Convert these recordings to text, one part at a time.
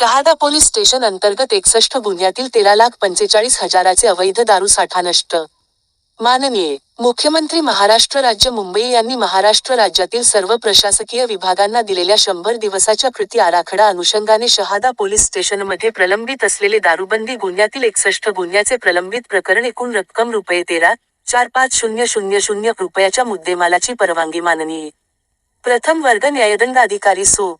Shahada police station अंतर्गत एकसष्ट गुन्ह्यातील तेरा लाख पंचेचाळीस हजाराचे अवैध दारू साठा नष्ट. माननीय मुख्यमंत्री महाराष्ट्र राज्य मुंबई यांनी महाराष्ट्र राज्यातील सर्व प्रशासकीय विभागांना दिलेल्या शंभर दिवसाच्या कृती आराखडा अनुषंगाने शहादा पोलीस स्टेशनमध्ये प्रलंबित असलेले दारूबंदी गुन्ह्यातील एकसष्ट गुन्ह्याचे प्रलंबित प्रकरण एकूण रक्कम रुपये तेरा चार पाच शून्य शून्य शून्य रुपयाच्या मुद्देमालाची परवानगी माननीय. प्रथम वर्ग न्यायदंड अधिकारी सो.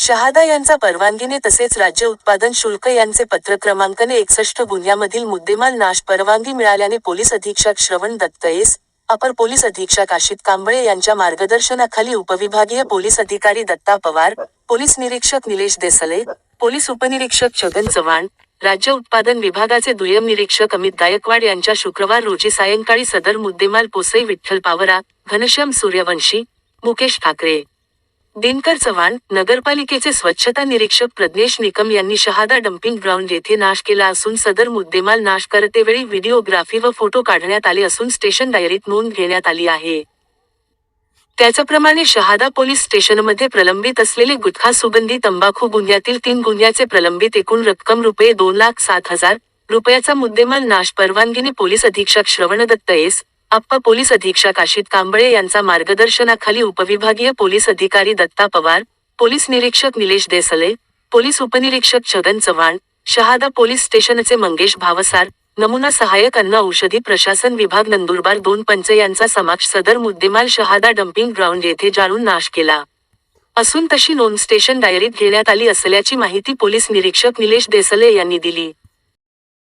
शहादा यांचा परवानगीने तसेच राज्य उत्पादन शुल्क यांचे पत्र क्रमांकने एकसष्ट गुन्ह्यामधील मुद्देमाल नाश परवानगी मिळाल्याने पोलीस अधीक्षक श्रवण दत्तयेस अपर पोलीस अधीक्षक आशित कांबळे यांच्या मार्गदर्शनाखाली उपविभागीय पोलीस अधिकारी दत्ता पवार पोलीस निरीक्षक निलेश देसले पोलीस उपनिरीक्षक छगन चव्हाण राज्य उत्पादन विभागाचे दुय्यम निरीक्षक अमित गायकवाड यांच्या शुक्रवार रोजी सायंकाळी सदर मुद्देमाल पोसई विठ्ठल पावरा घनश्याम सूर्यवंशी मुकेश ठाकरे. दिनकर चव्हाण नगरपालिकेचे स्वच्छता निरीक्षक प्रज्ञेश निकम यांनी शहादा डम्पिंग ग्राउंड येथे नाश केला असून सदर मुद्देमाल नाश करतेवेळी व्हिडिओग्राफी व फोटो काढण्यात आले असून स्टेशन डायरीत नोंद घेण्यात आली आहे. त्याचप्रमाणे शहादा पोलीस स्टेशनमध्ये प्रलंबित असलेले गुटखा सुगंधी तंबाखू गुन्ह्यातील तीन गुन्ह्याचे प्रलंबित एकूण रक्कम रुपये दोन लाख सात हजार रुपयाचा मुद्देमाल नाश परवानगीने पोलीस अधीक्षक श्रवणदत्त एस. आप्पा पोलीस अधीक्षक आशित कांबळे यांचा मार्गदर्शनाखाली उपविभागीय पोलीस अधिकारी दत्ता पवार पोलीस निरीक्षक निलेश देसले पोलीस उपनिरीक्षक छगन चव्हाण शहादा पोलीस स्टेशनचे मंगेश भावसार नमुना सहाय्यक अन्न औषधी प्रशासन विभाग नंदुरबार दोन पंच यांचा समाक्ष सदर मुद्देमाल शहादा डम्पिंग ग्राउंड येथे जाळून नाश केला. असून तशी नोंद स्टेशन डायरीत घेण्यात आली असल्याची माहिती पोलीस निरीक्षक निलेश देसले यांनी दिली.